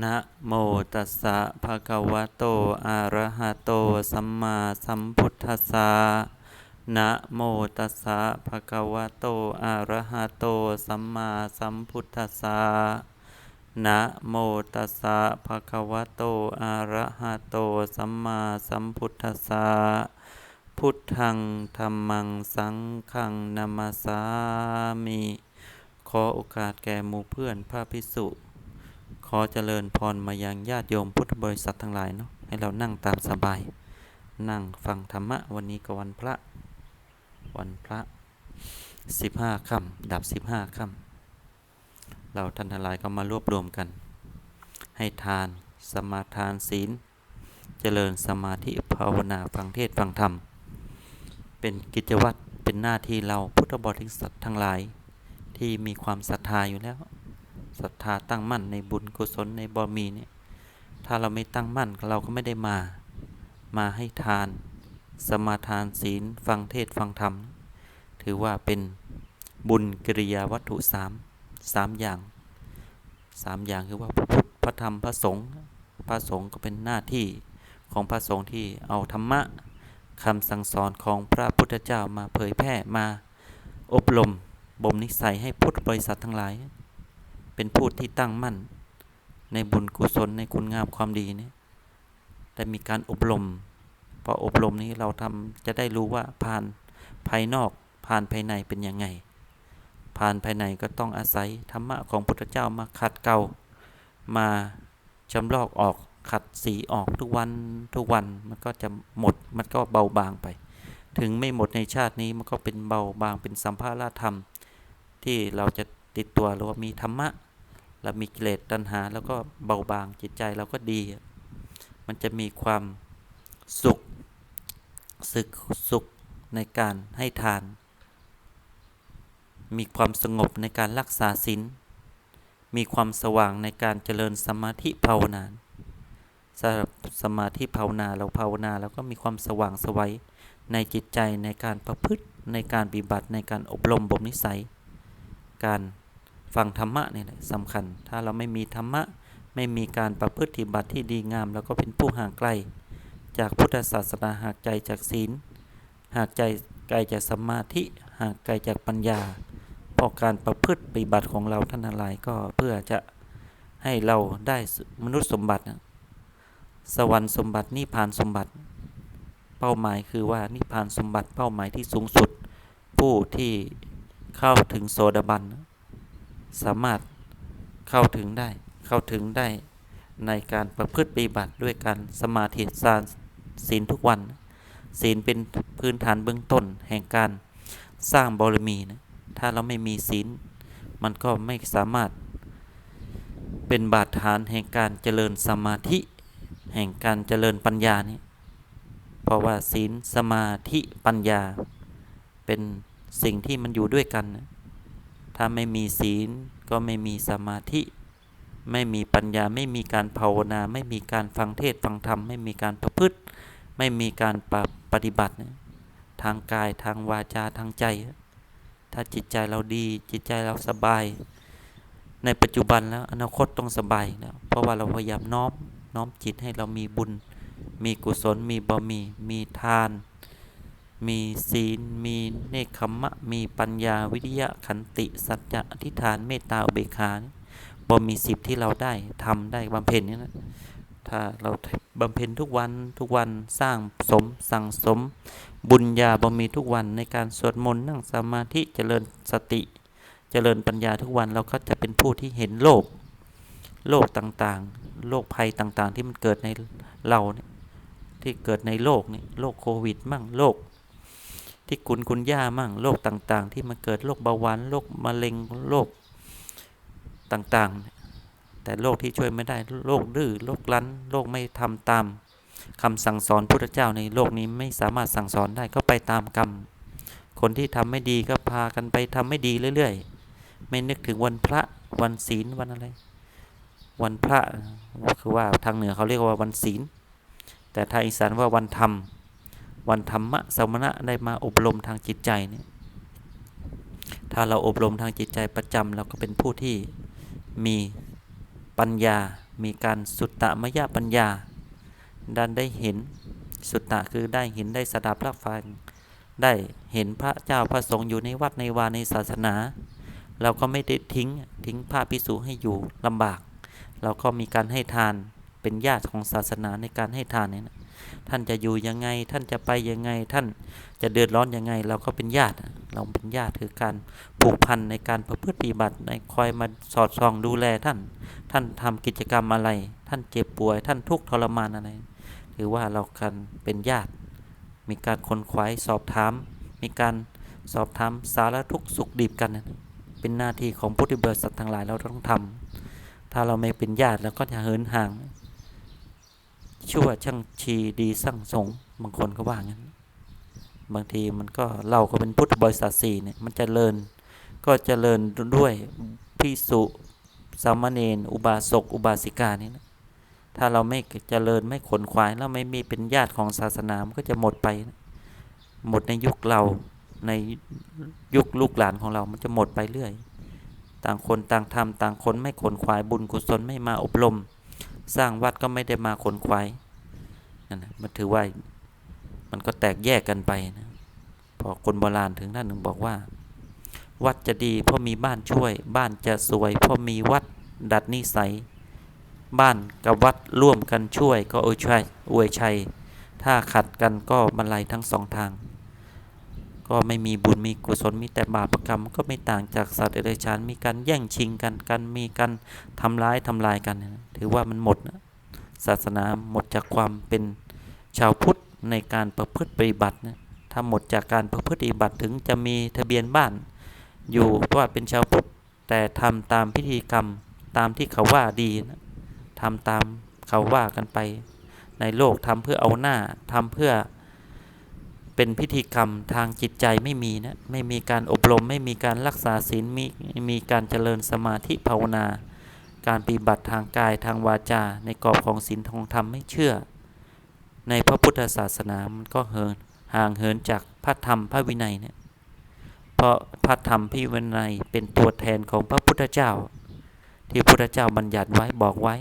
นะโมตัสสะภะคะวะโต อะระหะโต สัมมาสัมพุทธัสสะนะโมตัสสะภะคะวะโต อะระหะโต สัมมาสัมพุทธัสสะนะโมตัสสะภะคะวะโต อะระหะโต สัมมาสัมพุทธัสสะพุทธังธัมมังสังฆังนามาสามิ ขอโอกาสแก่หมู่เพื่อนพระภิกษุ อเจริญพรมายังญาติโยมพุทธบริษัททั้งหลายเนาะให้เรานั่งตามสบาย นั่งฟังธรรมะวันนี้ก็วันพระ วันพระสิบห้าค่ำดับสิบห้าค่ำเราท่านทั้งหลายก็มารวบรวมกัน ให้ทานสมาทานศีล เจริญสมาธิภาวนาฟังเทศฟังธรรม เป็นกิจวัตรเป็นหน้าที่เราพุทธบริษัททั้งหลายที่มีความศรัทธาอยู่แล้ว ศรัทธาตั้งมั่นในบุญกุศลในบารมีเนี่ยถ้าเราไม่ตั้งมั่นเราก็ไม่ได้มา มาให้ทาน สมาทานศีล ฟังเทศฟังธรรม ถือว่าเป็นบุญกิริยาวัตถุสามสามอย่างสามอย่างคือว่าพระพุทธพระธรรมพระสงฆ์พระสงฆ์ก็เป็นหน้าที่ของพระสงฆ์ที่เอาธรรมะคำสั่งสอนของพระพุทธเจ้ามาเผยแพร่มาอบรมบ่มนิสัยให้พุทธบริษัททั้งหลาย เป็นผู้ที่ตั้งมั่น ในบุญกุศลในคุณงามความดีเนี่ได้มีการอบรมพออบรมนี้เราทำจะได้รู้ว่าผ่านภายนอกผ่านภายในเป็นยังไง ผ่านภายในก็ต้องอาศัยธรรมะของพุทธเจ้ามาขัดเกลามาจำลอกออกขัดสีออกทุกวันทุกวันมันก็จะหมดมันก็เบาบางไป ถึงไม่หมดในชาตินี้มันก็เป็นเบาบางเป็นสัมภาระธรรม ที่เราจะ ติดตัวเราว่ามีธรรมะเรามีกิเลสตัณหา แล้วก็เบาบางจิตใจเราก็ดี มันจะมีความสุขสึกสุขในการให้ทาน มีความสงบในการรักษาศีลมีความสว่างในการเจริญสมาธิภาวนาสำหรับสมาธิภาวนาเราภาวนาเราก็มีความสว่างสวัยในจิตใจในการประพฤติในการปฏิบัติในการอบรมบ่มนิสัย การ ฟังธรรมะนี่แหละสำคัญ ถ้าเราไม่มีธรรมะ ไม่มีการประพฤติบัติที่ดีงามเราก็เป็นผู้ห่างไกล จากพุทธศาสนาหากใจจากศีลหากใจไกลจากสมาธิหากไกลจากปัญญาเพราะการประพฤติปฏิบัติของเราท่านทั้งหลายก็เพื่อจะให้เราได้มนุษย์สมบัติ สวรรค์สมบัตินิพพานสมบัติ เป้าหมายคือว่านิพพานสมบัติเป้าหมายที่สูงสุด ผู้ที่เข้าถึงโสดาบัน สามารถเข้าถึงได้ เข้าถึงได้ในการประพฤติปฏิบัติด้วยการสมาธิสารศีลทุกวัน ศีลเป็นพื้นฐานเบื้องต้นแห่งการสร้างบารมีนะถ้าเราไม่มีศีลมันก็ไม่สามารถเป็นบาดฐานแห่งการเจริญสมาธิ แห่งการเจริญปัญญานี่เพราะว่าศีลสมาธิปัญญา เป็นสิ่งที่มันอยู่ด้วยกันนะ ถ้าไม่มีศีลก็ไม่มีสมาธิ ไม่มีปัญญาไม่มีการภาวนา ไม่มีการฟังเทศฟังธรรม ไม่มีการประพฤติ ไม่มีการปปฏิบัติ ทางกายทางวาจาทางใจ ถ้าจิตใจเราดีจิตใจเราสบาย ในปัจจุบันแล้วอนาคตต้องสบายแล้วเพราะว่าเราพยายามน้อมน้อมจิตให้เรามีบุญ มีกุศลมีบารมีมีทาน มีศีล มีเนคขมะ มีปัญญาวิทยะขันติสัจจะอธิษฐานเมตตาอุเบกขาบ่มีสิบที่เราได้ทำได้บำเพ็ญนี่นะถ้าเราบำเพ็ญทุกวันทุกวันสร้างสมสั่งสม บุญญาบ่มีทุกวันในการสวดมนต์นั่งสมาธิเจริญสติ เจริญปัญญาทุกวันเราก็จะเป็นผู้ที่เห็นโลก โลกต่างๆ โลกภัยต่างๆ ที่มันเกิดในเราเนี่ยที่เกิดในโลกนี่โลกโควิดมั่งโลก ที่คุณคุณย่ามั่งโรคต่างๆ ที่มันเกิดโรคเบาหวานโรคมะเร็งโรคต่างๆ แต่โรคที่ช่วยไม่ได้โรคดื้อโรครั้นโรคไม่ทำตามคำสั่งสอนพุทธเจ้าในโลกนี้ไม่สามารถสั่งสอนได้ก็ไปตามกรรม คนที่ทำไม่ดีก็พากันไปทำไม่ดีเรื่อยๆ ไม่นึกถึงวันพระวันศีลวันอะไร วันพระคือว่าทางเหนือเขาเรียกว่าวันศีล แต่ทางอีสานว่าวันธรรม วันธรรมะสมณะได้มาอบรมทางจิตใจเนี่ยถ้าเราอบรมทางจิตใจประจำเราก็เป็นผู้ที่มีปัญญา มีการสุตตะมยปัญญา ดันได้เห็นสุตตะคือได้เห็นได้สดับรับฟัง ได้เห็นพระเจ้าพระสงฆ์อยู่ในวัดในวาในศาสนา เราก็ไม่ได้ทิ้งทิ้งพระพิสุให้อยู่ลำบาก เราก็มีการให้ทานเป็นญาติของศาสนาในการให้ทานเนี่ยนะ ท่านจะอยู่ยังไง ท่านจะไปยังไง ท่านจะเดือดร้อนยังไง เราก็เป็นญาติ เราเป็นญาติคือการผูกพันในการประพฤติปฏิบัติในคอยมาสอดส่องดูแลท่าน ท่านทำกิจกรรมอะไร ท่านเจ็บป่วย ท่านทุกข์ทรมานอะไรถือว่าเรากันเป็นญาติ มีการคนขวาสอบถาม มีการสอบถามสารทุกสุขดิบกัน เป็นหน้าที่ของพุทธิบริษัททั้งหลายเราต้องทำถ้าเราไม่เป็นญาติแล้วก็จะเหินห่าง ชั่วช่างชีดีสั่งสงบางคนก็ว่างั้น บางทีมันก็เราก็เป็นพุทธบริษัทสี่เนี่ยมันจเจริญก็จเจริญด้วยพิสุสามเณรอุบาสกอุบาสิกานี่นะถ้าเราไม่เจริญไม่ขนขวายแล้วไม่มีเป็นญาติของศาสนามันก็จะหมดไปนะหมดในยุคเราในยุคลูกหลานของเรามันจะหมดไปเรื่อย ต่างคนต่างทำต่างคนไม่ขนขวายบุญกุศลไม่มาอบรม สร้างวัดก็ไม่ได้มาขนขวายนั่นนะมันถือว่ามันก็แตกแยกกันไปนะพอคนโบราณถึงท่านหนึ่งบอกว่า วัดจะดีเพราะมีบ้านช่วย บ้านจะสวยเพราะมีวัดดัดนิสัย บ้านกับวัดร่วมกันช่วยก็อวยชัยอวยชัย ถ้าขัดกันก็บรรลัยทั้งสองทาง ก็ไม่มีบุญมีกุศลมีแต่บาปกรรมก็ไม่ต่างจากสัตว์เดรัจฉานมีการแย่งชิงกันกันมีการทำร้ายทำลายกัน ถือว่ามันหมดนะศาสนาหมดจากความเป็นชาวพุทธในการประพฤติปฏิบัตินะถ้าหมดจากการประพฤติปฏิบัติถึงจะมีทะเบียนบ้าน อยู่ว่าเป็นชาวพุทธแต่ทำตามพิธีกรรมตามที่เขาว่าดีนะทำตามเขาว่ากันไป ในโลกทำเพื่อเอาหน้าทำเพื่อ เป็นพิธีกรรมทางจิตใจไม่มีนะ ไม่มีการอบรม ไม่มีการรักษาศีลมีมีการเจริญสมาธิภาวนา การปฏิบัติทางกายทางวาจา ในกรอบของศีลทองธรรมไม่เชื่อ ในพระพุทธศาสนามันก็เหินห่างเหินจากพระธรรมพระวินัยเนี่ยเพราะพระธรรมพระวินัยเป็นตัวแทนของพระพุทธเจ้า ที่พระพุทธเจ้าบัญญัติไว้บอกไว้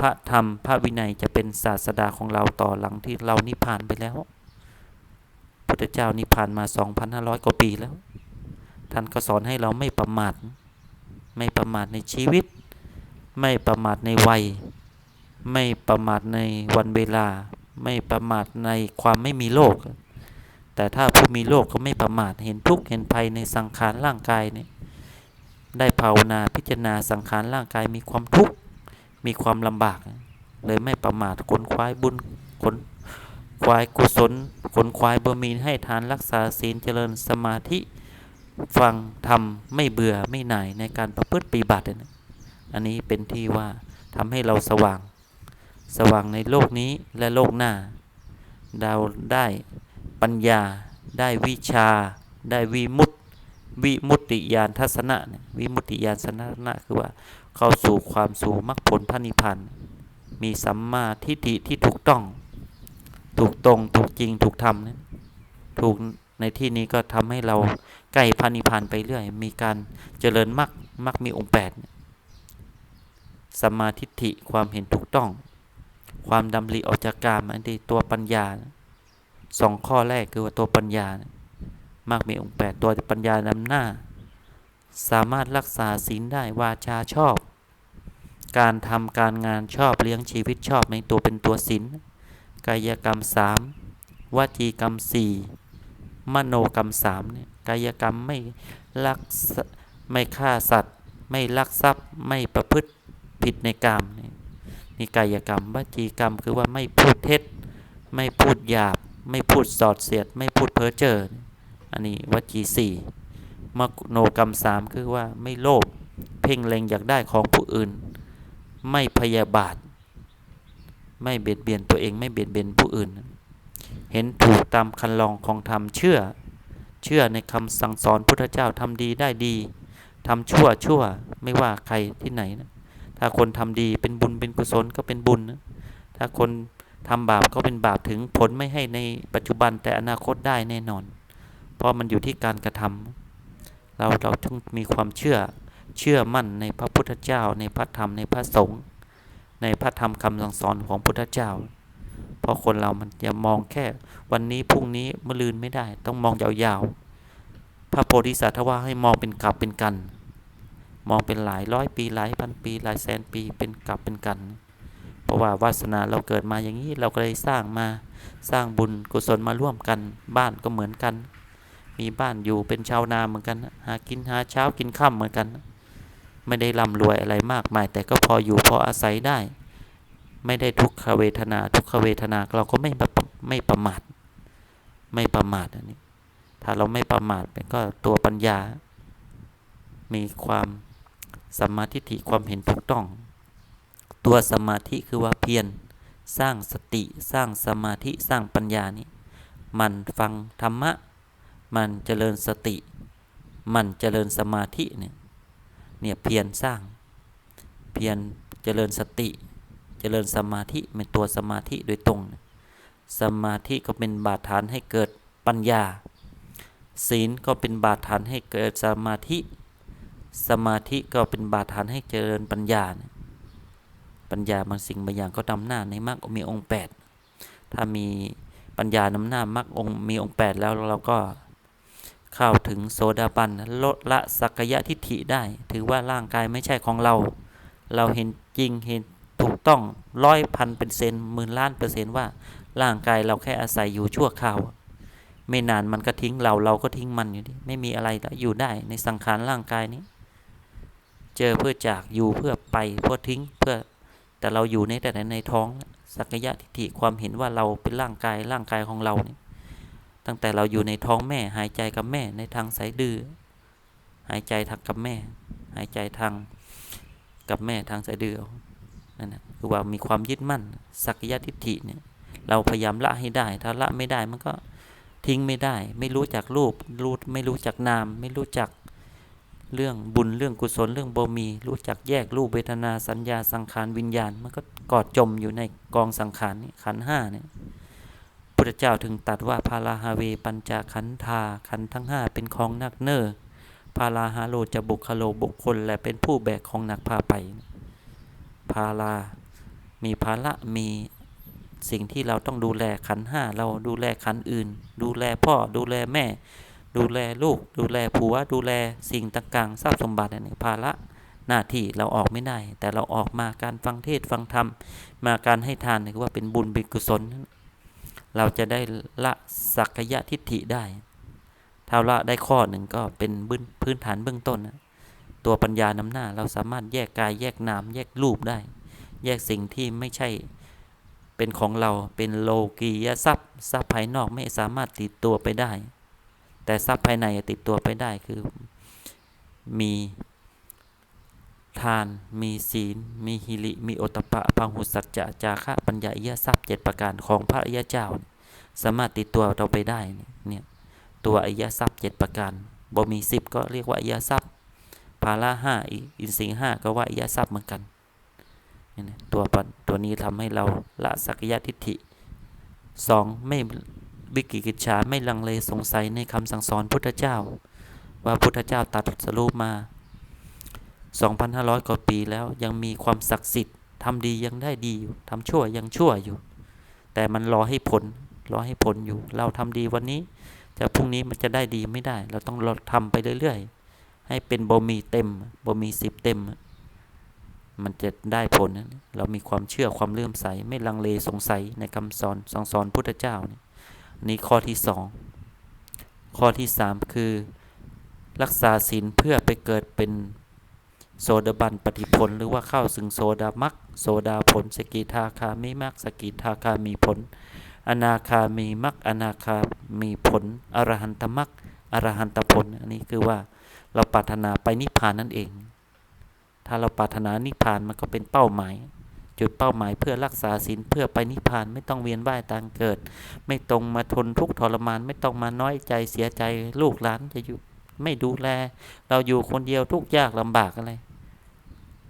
พระธรรมพระวินัยจะเป็นศาสดาของเราต่อหลังที่เรานิพพานไปแล้ว พุทธเจ้านิพพานมา 2,500 กว่าปีแล้ว ท่านก็สอนให้เราไม่ประมาท ไม่ประมาทในชีวิต ไม่ประมาทในวัย ไม่ประมาทในวันเวลา ไม่ประมาทในความไม่มีโลก แต่ถ้าผู้มีโลกก็ไม่ประมาท เห็นทุกข์เห็นภัยในสังขารร่างกายเนี่ย ได้ภาวนาพิจารณาสังขารร่างกายมีความทุกข์ มีความลำบาก เลยไม่ประมาทขนควายบุญขน ควายกุศลขนควายบะมีให้ทานรักษาศีลเจริญสมาธิฟังทำไม่เบื่อไม่หน่ายในการประพฤติปฏิบัตินะอันนี้เป็นที่ว่าทำให้เราสว่าง สว่างในโลกนี้และโลกหน้าเราได้ปัญญา ได้วิชา ได้วิมุตติวิมุตติญาณทัศนะวิมุตติญาณทัศนะคือว่าเข้าสู่ความสู่มรรคผลพระนิพพานมีสัมมาทิฏฐิที่ถูกต้อง ถูกตรงถูกจริงถูกทำนะถูกในที่นี้ก็ทำให้เราใกล้พระนิพานไปเรื่อย มีการเจริญมรรคมรรคมีองค์แปดสมาธิฐิความเห็นถูกต้อง ความดำริออกจากกามอันนี้ตัวปัญญาสองข้อแรกคือว่าตัวปัญญามรรคมีองค์แปดตัวปัญญานำหน้า สามารถรักษาศีลได้วาจาชอบ การทำการงานชอบเลี้ยงชีวิตชอบในตัวเป็นตัวศีล กายกรรมสามวจีกรรมสี่มโนกรรมสามเนี่ยกายกรรมไม่ลักไม่ฆ่าสัตว์ ไม่ลักทรัพย์ไม่ประพฤติผิดในกรรมนี่กายกรรมวจีกรรมคือว่าไม่พูดเท็จ ไม่พูดหยาบ ไม่พูดสอดเสียด ไม่พูดเพ้อเจ้ออันนี้วจีสี่มโนกรรมสามคือว่าไม่โลภเพ่งเล็งอยากได้ของผู้อื่น ไม่พยาบาท ไม่เบียดเบียนตัวเองไม่เบียดเบียนผู้อื่น เห็นถูกตามคันลองของธรรมเชื่อ เชื่อในคำสั่งสอนพุทธเจ้าทำดีได้ดีทำชั่วชั่วไม่ว่าใครที่ไหนนะถ้าคนทำดีเป็นบุญเป็นกุศลก็เป็นบุญนะถ้าคนทำบาปก็เป็นบาปถึงผลไม่ให้ในปัจจุบันแต่อนาคตได้แน่นอน เพราะมันอยู่ที่การกระทำเราเราต้องมีความเชื่อเชื่อมั่นในพระพุทธเจ้าในพระธรรมในพระสงฆ์ ในพระธรรมคำสั่งสอนของพุทธเจ้า เพราะคนเรามันจะมองแค่วันนี้พรุ่งนี้มะลืนไม่ได้ ต้องมองยาวๆ พระโพธิสัตว์ว่าให้มองเป็นกลับเป็นกัน มองเป็นหลายร้อยปีหลายพันปี หลายแสนปีเป็นกลับเป็นกัน เพราะว่าวาสนาเราเกิดมาอย่างนี้เราก็เลยสร้างมาสร้างบุญกุศลมาร่วมกัน บ้านก็เหมือนกัน มีบ้านอยู่เป็นชาวนาเหมือนกัน หากินหาเช้ากินค่ำเหมือนกัน ไม่ได้ร่ำรวยอะไรมากมาย แต่ก็พออยู่พออาศัยได้ ไม่ได้ทุกขเวทนา ทุกขเวทนาเราก็ไม่ไม่ประมาทไม่ประมาทอันนี้ ถ้าเราไม่ประมาทเป็นก็ตัวปัญญา มีความสมาธิฐิความเห็นถูกต้อง ตัวสมาธิคือว่าเพียรสร้างสติสร้างสมาธิสร้างปัญญานี่มันฟังธรรมะ มันเจริญสติ มันเจริญสมาธิเนี่ย เนี่ยเพียรสร้าง เพียรเจริญสติ เจริญสมาธิเป็นตัวสมาธิโดยตรง สมาธิก็เป็นบาดฐานให้เกิดปัญญา ศีลก็เป็นบาดฐานให้เกิดสมาธิ สมาธิก็เป็นบาดฐานให้เจริญปัญญา ปัญญาบางสิ่งบางอย่างก็นำหน้าในมรรคมีองค์แปดถ้ามีปัญญานำหน้ามรรคองมีองค์แปดแล้วเราก็ เข้าถึงโสดาบันลดละสักยะทิฏฐิได้ ถือว่าร่างกายไม่ใช่ของเรา เราเห็นจริงเห็นถูกต้องร้อยพันเป็นเซนหมื่นล้านเปอร์เซนต์ว่าร่างกายเราแค่อาศัยอยู่ชั่วคราว ไม่นานมันก็ทิ้งเราเราก็ทิ้งมันอยู่ดิไม่มีอะไรอยู่ได้ในสังขารร่างกายนี้ เจอเพื่อจากอยู่เพื่อไปเพื่อทิ้งเพื่อแต่เราอยู่ในแต่ในท้องสักยะทิฏฐิความเห็นว่าเราเป็นร่างกายร่างกายของเราเนี่ย ตั้งแต่เราอยู่ในท้องแม่ หายใจกับแม่ในทางสายดื้อหายใจทางกับแม่ หายใจทางกับแม่ทางสายดื้อนั่นนะคือว่ามีความยึดมั่นสักยะทิฏฐิเนี่ยเราพยายามละให้ได้ ถ้าละไม่ได้มันก็ทิ้งไม่ได้ ไม่รู้จักรูปรู้ไม่รู้จักนาม ไม่รู้จักเรื่องบุญเรื่องกุศลเรื่องบมี รู้จักแยกรูปเวทนาสัญญาสังขารวิญญาณ มันก็กอดจมอยู่ในกองสังขารนี่ขันห้าเนี่ย พุทธเจ้าถึงตัดว่าพาราฮาเวปัญจขันธาขันทั้งห้าเป็นของนักเนอพาราฮาโลจะบุคโลบุคคล และเป็นผู้แบกของหนักพาไป พารามีภาระมีสิ่งที่เราต้องดูแลขันห้าเราดูแลขันอื่น ดูแลพ่อดูแลแม่ ดูแลลูก ดูแลผัว ดูแลสิ่งต่างๆทรัพย์สมบัติเนี่ยภาระหน้าที่เราออกไม่ได้ แต่เราออกมาการฟังเทศฟังธรรม มาการให้ทานคือว่าเป็นบุญเป็นกุศล เราจะได้ละสักยะทิฏฐิได้ ถ้าละได้ข้อหนึ่งก็เป็นพื้นฐานเบื้องต้นนะตัวปัญญานำหน้าเราสามารถแยกกายแยกนามแยกรูปได้ แยกสิ่งที่ไม่ใช่เป็นของเราเป็นโลกียทรัพย์ทรัพย์ภายนอกไม่สามารถติดตัวไปได้ แต่ทรัพย์ภายในติดตัวไปได้คือมี ทาน มีศีล มีหิริ มีโอตปะพังหุสัจจะจาคะปัญญาอิยทรัพย์เจ็ดประการของพระอิยเจ้า สามารถติดตัวเราไปได้เนี่ยตัวอิยทรัพย์เจ็ดประการบ่มีสิบก็เรียกว่าอิยทรัพย์ภาละห้าอินทรีห้าก็ว่าอิยทรัพย์เหมือนกันตัวตัวนี้ทำให้เราละสักยะทิฏฐิสองไม่วิกิกิจฉาไม่ลังเลสงสัยในคำสั่งสอนพุทธเจ้า ว่าพุทธเจ้าตัดสรุปมา 2,500 กว่าปีแล้วยังมีความศักดิ์สิทธิ์ทำดียังได้ดีอยู่ทำชั่วยังชั่วอยู่ แต่มันรอให้ผลรอให้ผลอยู่ เราทำดีวันนี้จะพรุ่งนี้มันจะได้ดีไม่ได้ เราต้องรอทำไปเรื่อยๆ ให้เป็นบ่มีเต็มบ่มีสิบเต็ม มันจะได้ผล เรามีความเชื่อความเลื่อมใส ไม่ลังเลสงสัยในคำสอนสอนสอนพุทธเจ้านี่นี่ข้อที่สองข้อที่สามคือ รักษาศีลเพื่อไปเกิดเป็น โซดาบันปฏิผล หรือว่าเข้าสึงโซดามักโซดาผล สกิทาคามิมักสกิทาคามีผล อนาคามีมักอนาคามีผล อรหันตมักอรหันตผล อันนี้คือว่าเราปรารถนาไปนิพพานนั่นเอง ถ้าเราปรารถนานิพพานมันก็เป็นเป้าหมาย จุดเป้าหมายเพื่อรักษาศีลเพื่อไปนิพพานไม่ต้องเวียนว่ายตามเกิด ไม่ต้องมาทนทุกข์ทรมาน ไม่ต้องมาน้อยใจเสียใจลูกหลานจะอยู่ไม่ดูแล เราอยู่คนเดียวทุกยากลำบากอะไร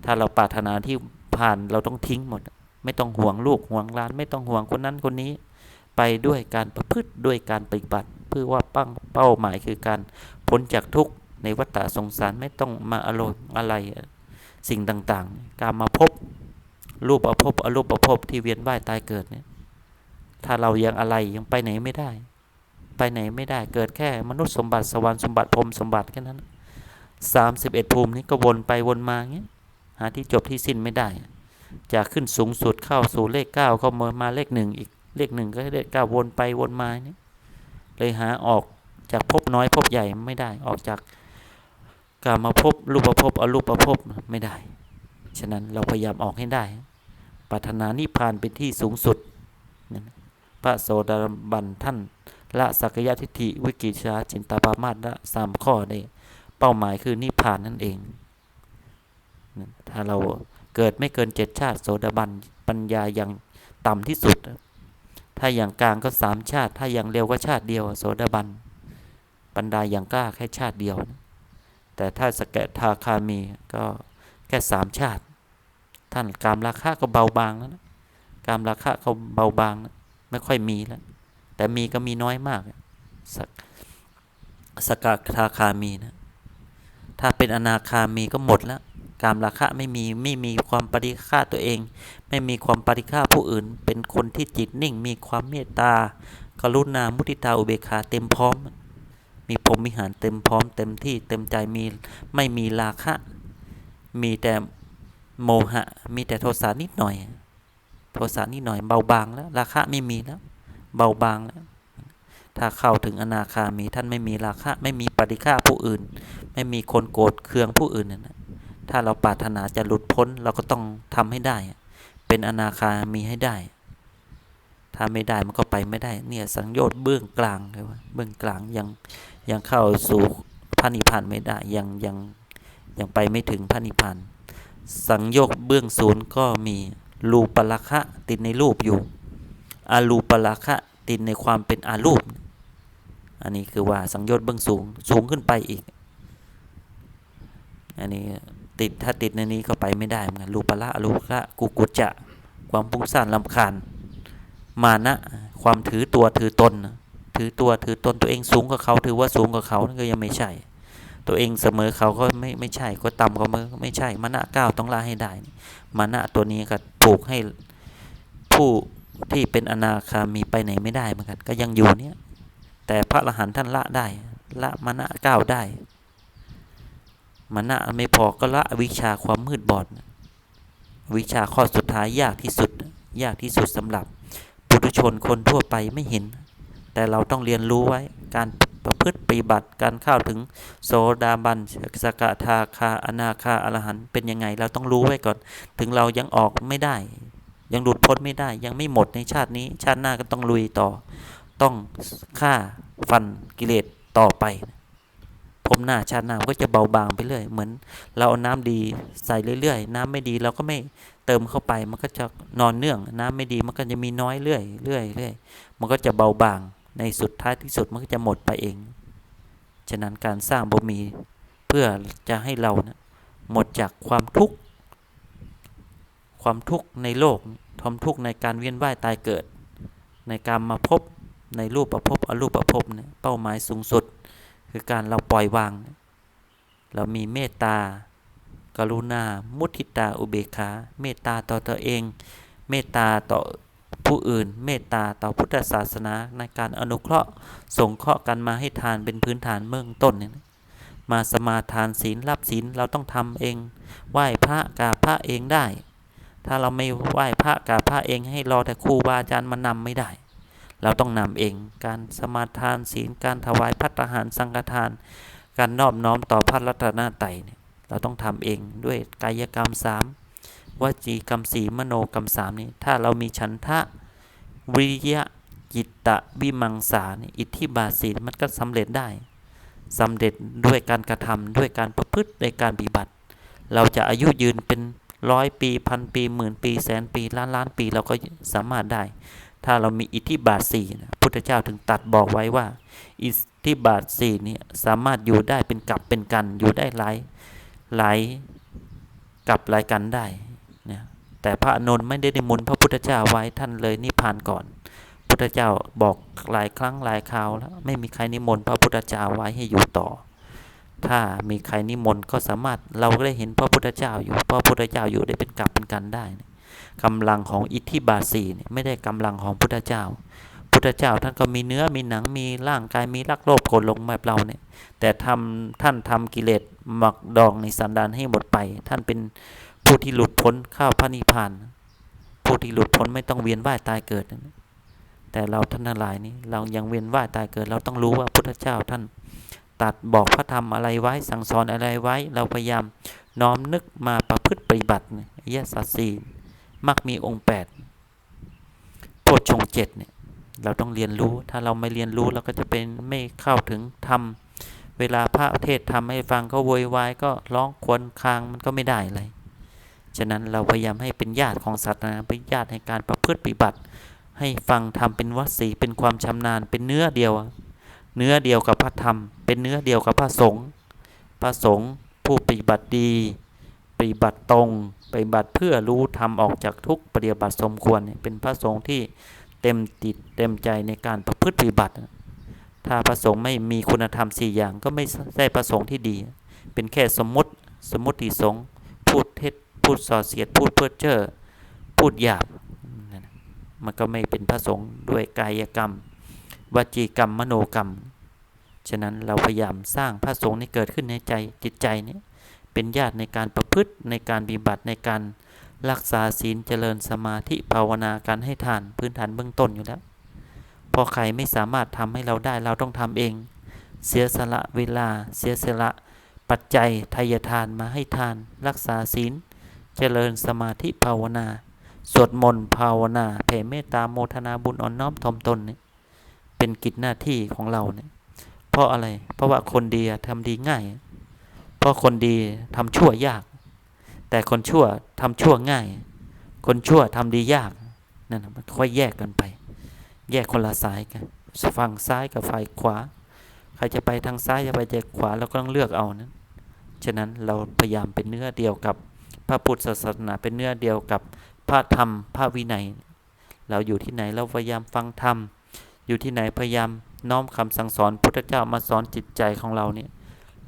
ถ้าเราปรารถนาที่ผ่านเราต้องทิ้งหมด ไม่ต้องห่วงลูกห่วงหลาน ไม่ต้องห่วงคนนั้นคนนี้ ไปด้วยการประพฤติด้วยการปฏิบัติ เพื่อว่าปั้งเป้าหมายคือการพ้นจากทุกข์ในวัฏฏะสงสารไม่ต้องมาอารมณ์อะไรสิ่งต่างๆ การมาพบรูปอภพอรูปอภพบที่เวียนว่ายตายเกิดเนี่ยถ้าเรายังอะไรยังไปไหนไม่ได้ ไปไหนไม่ได้เกิดแค่มนุษย์สมบัติสวรรค์สมบัติพรมสมบัติแค่นั้นสามสิบเอ็ดภูมินี้ก็วนไปวนมาเงี้ย หาที่จบที่สิ้นไม่ได้ จากขึ้นสูงสุดเข้าสู่เลขเก้าก็มามาเลขหนึ่งอีกเลขหนึ่งก็เลขเก้าวนไปวนมาเนี่ยเลยหาออกจากภพน้อยภพใหญ่ไม่ได้ออกจากกามาภพรูปภพอรูปภพไม่ได้ ฉะนั้นเราพยายามออกให้ได้ปรารถนานิพพานเป็นที่สูงสุด พระโสดาบันท่านละสักยะทิฏฐิวิกิชาจินตาปามาตละสามข้อได้ เป้าหมายคือนิพพานนั่นเอง ถ้าเราเกิดไม่เกินเจ็ดชาติ โสดาบันปัญญาอย่างต่ำที่สุด ถ้าอย่างกลางก็สามชาติ ถ้าอย่างเร็วก็ชาติเดียว โสดาบันปัญญาอย่างกล้าแค่ชาติเดียว แต่ถ้าสกทาคามีก็แค่สามชาติ ท่านกามราคาก็เบาบางแล้วนะกามราคาเขาเบาบางนะไม่ค่อยมีแล้ว แต่มีก็มีน้อยมากสกสกทาคามีนะถ้าเป็นอนาคามีก็หมดแล้ว กามราคะไม่มีไม่มีความปฏิฆาตัวเอง ไม่มีความปฏิฆาผู้อื่น เป็นคนที่จิตนิ่ง มีความเมตตา กรุณามุทิตาอุเบกขาเต็มพร้อม มีพรหมวิหารเต็มพร้อม เต็มที่เต็มใจมีไม่มีราคะ มีแต่โมหะ มีแต่โทสะนิดหน่อย โทสะนิดหน่อยเบาบางแล้ว ราคะไม่มีแล้ว เบาบางแล้วถ้าเข้าถึงอนาคามีท่านไม่มีราคะ ไม่มีปฏิฆาผู้อื่น ไม่มีคนโกรธเคืองผู้อื่นนะ ถ้าเราปรารถนาจะหลุดพ้นเราก็ต้องทำให้ได้ เป็นอนาคามีให้ได้ ถ้าไม่ได้มันก็ไปไม่ได้ เนี่ยสังโยชน์เบื้องกลางเลยว่าเบื้องกลางยังยังเข้าสู่พระนิพพานไม่ได้ยังยังยังไปไม่ถึงพระนิพพานสังโยชน์เบื้องศูนย์ก็มีรูปลักษะติดในรูปอยู่อารูปลักษะติดในความเป็นอารูป อันนี้คือว่าสังโยชน์เบื้องสูงสูงขึ้นไปอีก อันนี้ ติดถ้าติดในนี้ก็ไปไม่ได้เหมือนกันรูปละรูปละกุกุจจะ ความปุ้งซ่นลำคาญ มานะ ความถือตัวถือตน ถือตัวถือตนตัวเองสูงกว่าเขาถือว่าสูงกว่าเขานั่นก็ยังไม่ใช่ ตัวเองเสมอเขาก็ไม่ไม่ใช่ก็ต่ำกว่ามือไม่ใช่มานะก้าวต้องละให้ได้ มานะตัวนี้ก็ผูกให้ผู้ที่เป็นอนาคามีไปไหนไม่ได้เหมือนกันก็ยังอยู่เนี่ยแต่พระอรหันต์ท่านละได้ละมานะก้าวได้ มานะไม่พอก็ละวิชาความมืดบอด วิชาข้อสุดท้ายยากที่สุด ยากที่สุดสำหรับปุถุชนคนทั่วไปไม่เห็น แต่เราต้องเรียนรู้ไว้การประพฤติปฏิบัติการเข้าถึงโสดาบันสกทาคาอนาคาอรหันเป็นยังไงเราต้องรู้ไว้ก่อน ถึงเรายังออกไม่ได้ ยังหลุดพ้นไม่ได้ ยังไม่หมดในชาตินี้ ชาติหน้าก็ต้องลุยต่อ ต้องฆ่าฟันกิเลสต่อไป พมหน้าชาติหน้าก็จะเบาบางไปเรื่อย เหมือน เราเอาน้ำดีใส่เรื่อยๆ น้ำไม่ดีเราก็ไม่เติมเข้าไป มันก็จะนอนเนื่อง น้ำไม่ดีมันก็จะมีน้อยเรื่อยเรื่อยเรื่อยมันก็จะเบาบาง ในสุดท้ายที่สุดมันก็จะหมดไปเอง ฉะนั้นการสร้างบ่มีเพื่อจะให้เรานะหมดจากความทุกข์ความทุกข์ในโลกความทุกข์ในการเวียนว่ายตายเกิด ในการมาพบในรูปประพบอรูปประพบเนี่ยเป้าหมายสูงสุด คือการเราปล่อยวาง เรามีเมตตา กรุณา มุทิตา อุเบกขา เมตตาต่อตัวเอง เมตตาต่อผู้อื่น เมตตาต่อพุทธศาสนาในการอนุเคราะห์ส่งเคราะห์กันมาให้ทานเป็นพื้นฐานเมืองต้นเนี่ยมาสมาทานศีลรับศีลเราต้องทำเอง ไหว้พระกราบพระเองได้ ถ้าเราไม่ไหว้พระกราบพระเองให้รอแต่ครูบาอาจารย์มานำไม่ได้ เราต้องนำเอง การสมาทานศีล การถวายพัฒหารสังฆทาน การนอบน้อมต่อพระรัตนตรัยเนี่ยเราต้องทำเองด้วยกายกรรมสามวจีกรรมสีมโนกรรมสามนี่ถ้าเรามีฉันทะวิริยะจิตตะวิมังสาอิทธิบาสีมันก็สำเร็จได้สำเร็จด้วยการกระทำด้วยการประพฤติในการปฏิบัติ เราจะอายุยืนเป็นร้อยปีพันปีหมื่นปีแสนปีล้านล้านปีเราก็สามารถได้ ถ้าเรามีอิทธิบาทสี่นะพุทธเจ้าถึงตัดบอกไว้ว่า อิทธิบาทสี่นี่สามารถอยู่ได้เป็นกับเป็นกันอยู่ได้หลายหลายกับหลายกันได้นะแต่พระนนท์ไม่ได้นิมนต์พระพุทธเจ้าไว้ท่านเลยนิพพานก่อน พุทธเจ้าบอกหลายครั้งหลายคราวแล้วไม่มีใครนิมนต์พระพุทธเจ้าไว้ให้อยู่ต่อ ถ้ามีใครนิมนต์ก็สามารถเราก็ได้เห็นพระพุทธเจ้าอยู่พระพุทธเจ้าอยู่ได้เป็นกับเป็นกันได้นะ กำลังของอิทธิบาสีเนี่ยไม่ได้กำลังของพุทธเจ้า พุทธเจ้าท่านก็มีเนื้อมีหนังมีร่างกายมีรักโลภโกรธลงแบบเราเนี่ยแต่ทำท่านทำกิเลสหมักดองในสันดานให้หมดไป ท่านเป็นผู้ที่หลุดพ้นเข้าพระนิพพาน ผู้ที่หลุดพ้นไม่ต้องเวียนว่ายตายเกิด แต่เราท่านทั้งหลายนี้เรายังเวียนว่ายตายเกิด เราต้องรู้ว่าพุทธเจ้าท่านตัดบอกพระธรรมอะไรไว้ สั่งสอนอะไรไว้ เราพยายามน้อมนึกมาประพฤติปฏิบัติยอริยสัจสี่ มักมีองค์แปดโพชงเจ็ดเนี่ยเราต้องเรียนรู้ ถ้าเราไม่เรียนรู้เราก็จะเป็นไม่เข้าถึงธรรม เวลาพระเทศทำให้ฟังก็โวยวายก็ร้องควญคางมันก็ไม่ได้เลยฉะนั้นเราพยายามให้เป็นญาติของศาสนาเป็นญาติในการประพฤติปฏิบัติ ให้ฟังทำเป็นวัดสีเป็นความชำนาญ เป็นเนื้อเดียว เนื้อเดียวกับพระธรรม เป็นเนื้อเดียวกับพระสงฆ์ พระสงฆ์ผู้ปฏิบัติดี ปฏิบัติตรง ปฏิบัติเพื่อรู้ธรรมออกจากทุกปฏิบัติสมควรเป็นพระสงฆ์ที่เต็มติดเต็มใจในการประพฤติปฏิบัติ ถ้าพระสงฆ์ไม่มีคุณธรรมสี่อย่างก็ไม่ใช่พระสงฆ์ที่ดี เป็นแค่สมมติสมมติสงฆ์พูดเท็จพูดส่อเสียดพูดเพ้อเจ้อพูดหยาบมันก็ไม่เป็นพระสงฆ์ด้วยกายกรรม วจีกรรมมโนกรรม ฉะนั้นเราพยายามสร้างพระสงฆ์นี้เกิดขึ้นในใจจิตใจนี้ เป็นญาติในการประพฤติในการปฏิบัติในการรักษาศีลเจริญสมาธิภาวนาการให้ทานพื้นฐานเบื้องต้นอยู่แล้ว พอใครไม่สามารถทำให้เราได้เราต้องทำเอง เสียสละเวลา เสียสละปัจจัยทายทานมาให้ทาน รักษาศีล เจริญสมาธิภาวนา สวดมนต์ภาวนาแผ่เมตตาโมทนาบุญอ่อนน้อมถ่อมตนเนี่ยเป็นกิจหน้าที่ของเราเนี่ยเพราะอะไรเพราะว่าคนดีทำดีง่าย เพราะคนดีทำชั่วยาก แต่คนชั่วทำชั่วง่าย คนชั่วทำดียากนั่นมันค่อยแยกกันไป แยกคนละสายกันฝั่งซ้ายกับฝ่ายขวา ใครจะไปทางซ้ายจะไปจากขวาเราก็ต้องเลือกเอานะฉะนั้นเราพยายามเป็นเนื้อเดียวกับพระพุทธศาสนาเป็นเนื้อเดียวกับพระธรรมพระวินัย เราอยู่ที่ไหนเราพยายามฟังธรรมอยู่ที่ไหนพยายามน้อมคำสั่งสอนพุทธเจ้ามาสอนจิตใจของเราเนี่ย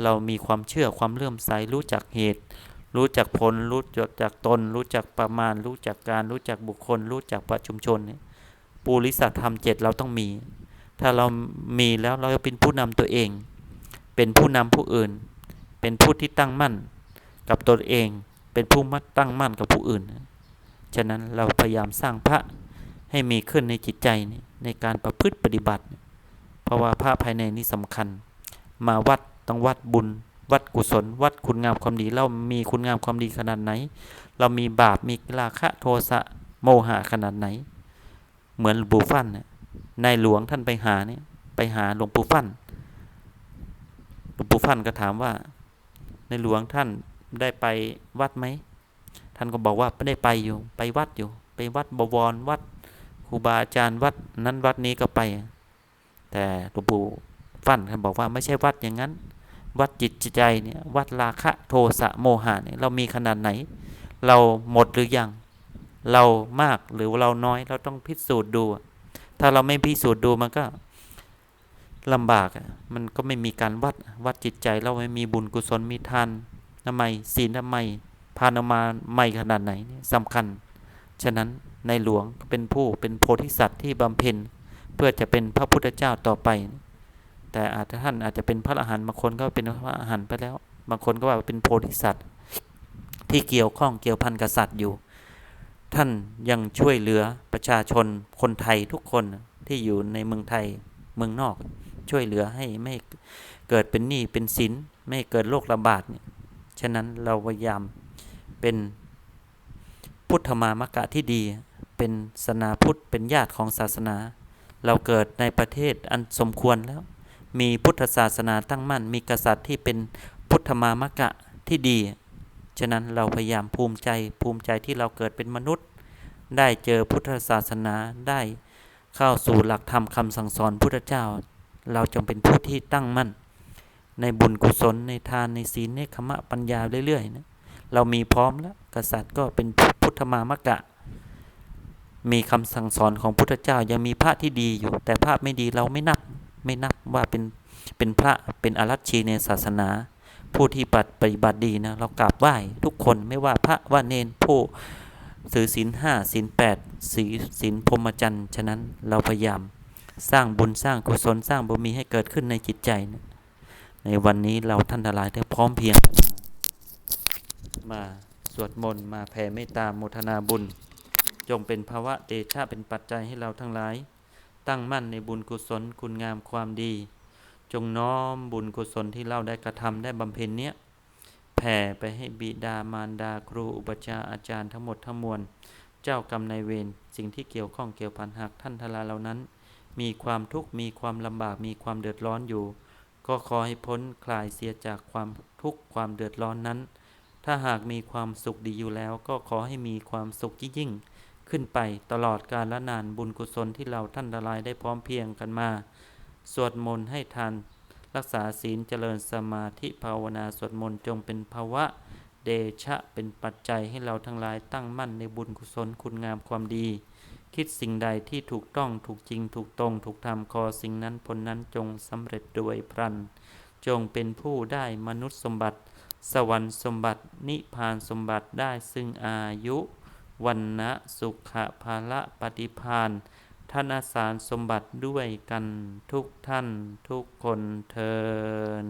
เรามีความเชื่อความเลื่อมใสรู้จักเหตุ รู้จักผล รู้จักตน รู้จักประมาณ รู้จักการ รู้จักบุคคล รู้จักประชุมชนปุริสัธรรมเจ็ดเราต้องมี ถ้าเรามีแล้วเราจะเป็นผู้นำตัวเอง เป็นผู้นำผู้อื่น เป็นผู้ที่ตั้งมั่น กับตนเอง เป็นผู้มัดตั้งมั่นกับผู้อื่น ฉะนั้นเราพยายามสร้างพระให้มีขึ้นในจิตใจในการประพฤติปฏิบัติ เพราะว่าพระภายในนี้สำคัญ มาวัด ต้องวัดบุญ วัดกุศล วัดคุณงามความดี เรามีคุณงามความดีขนาดไหน เรามีบาปมีราคะโทสะโมหะขนาดไหน เหมือนปูฟั่นน่ะนายหลวงท่านไปหาเนี่ยไปหาหลวงปู่ฟันหลวงปู่ฟันก็ถามว่าในหลวงท่านได้ไปวัดไหม ท่านก็บอกว่าไม่ได้ไปอยู่ ไปวัดอยู่ ไปวัดบวรวัดครูบาอาจารย์วัดนั้นวัดนี้ก็ไป แต่หลวงปู่ ฟั่นท่านบอกว่าไม่ใช่วัดอย่างนั้น วัดจิตใจเนี่ยวัดราคะโทสะโมหะเนี่ยเรามีขนาดไหน เราหมดหรือยัง เรามากหรือเราน้อยเราต้องพิสูจน์ดู ถ้าเราไม่พิสูจน์ดูมันก็ลำบากมันก็ไม่มีการวัดวัดจิตใจเราไม่มีบุญกุศลมีทานทำไมศีลทำไมพานมาไม่ขนาดไหนสำคัญ ฉะนั้นในหลวงเป็นผู้เป็นโพธิสัตว์ที่บำเพ็ญ เพื่อจะเป็นพระพุทธเจ้าต่อไป แต่อาจจะท่านอาจจะเป็นพระอรหันต์บางคนก็เป็นพระอรหันต์ไปแล้ว บางคนก็ว่าเป็นโพธิสัตว์ที่เกี่ยวข้องเกี่ยวพันกับสัตว์อยู่ ท่านยังช่วยเหลือประชาชนคนไทยทุกคนที่อยู่ในเมืองไทยเมืองนอก ช่วยเหลือให้ไม่เกิดเป็นหนี้เป็นสินไม่เกิดโรคระบาดเนี่ยฉะนั้นเราพยายามเป็นพุทธมามกะที่ดีเป็นศาสนาพุทธเป็นญาติของศาสนา เราเกิดในประเทศอันสมควรแล้ว มีพุทธศาสนาตั้งมั่น มีกษัตริย์ที่เป็นพุทธมามกะที่ดี ฉะนั้นเราพยายามภูมิใจภูมิใจที่เราเกิดเป็นมนุษย์ ได้เจอพุทธศาสนาได้เข้าสู่หลักธรรมคำสั่งสอนพุทธเจ้า เราจงเป็นผู้ที่ตั้งมั่น ในบุญกุศลในทานในศีลในขมะปัญญาเรื่อยๆนะเรามีพร้อมแล้วกษัตริย์ก็เป็นพุทธมามกะ มีคำสั่งสอนของพุทธเจ้ายังมีพระที่ดีอยู่ แต่พระไม่ดีเราไม่นับ ไม่นับว่าเป็นเป็นพระเป็นอรัชชีในศาสนา ผู้ที่ปฏิบัติดีนะเรากราบไหว้ทุกคนไม่ว่าพระว่าเนนผู้ถือศีลห้าศีลแปดศีลศีลพรหมจรรย์ฉะนั้นเราพยายามสร้างบุญสร้างกุศลสร้างบุญมีให้เกิดขึ้นในจิตใจนะในวันนี้เราท่านทั้งหลายได้พร้อมเพรียง มาสวดมนต์มาแผ่เมตตาโมทนาบุญ จงเป็นภาวะเดชะเป็นปัจจัยให้เราทั้งหลาย ตั้งมั่นในบุญกุศลคุณงามความดี จงน้อมบุญกุศลที่เราได้กระทำได้บำเพ็ญเนี้ยแผ่ไปให้บิดามารดาครูอุปชาอาจารย์ทั้งหมดทั้งมวล เจ้ากรรมนายเวรสิ่งที่เกี่ยวข้องเกี่ยวพันหากท่านทลาเหล่านั้น มีความทุกข์มีความลำบากมีความเดือดร้อนอยู่ ก็ขอให้พ้นคลายเสียจากความทุกข์ความเดือดร้อนนั้น ถ้าหากมีความสุขดีอยู่แล้วก็ขอให้มีความสุขยิ่งๆ ขึ้นไปตลอดกาลละนานบุญกุศลที่เราท่านทลายได้พร้อมเพรียงกันมา สวดมนต์ให้ทานรักษาศีลเจริญสมาธิภาวนาสวดมนต์จงเป็นภาวะ เดชะเป็นปัจจัยให้เราทั้งหลายตั้งมั่นในบุญกุศลคุณงามความดี คิดสิ่งใดที่ถูกต้องถูกจริงถูกตรง ถูกทำขอสิ่งนั้นผลนั้นจงสำเร็จโดยพรัน จงเป็นผู้ได้มนุษย์สมบัติ สวรรค์สมบัตินิพพานสมบัติได้ซึ่งอายุ วันนะสุขภาละปฏิพานท่านอาสารสมบัติด้วยกันทุกท่านทุกคนเทิน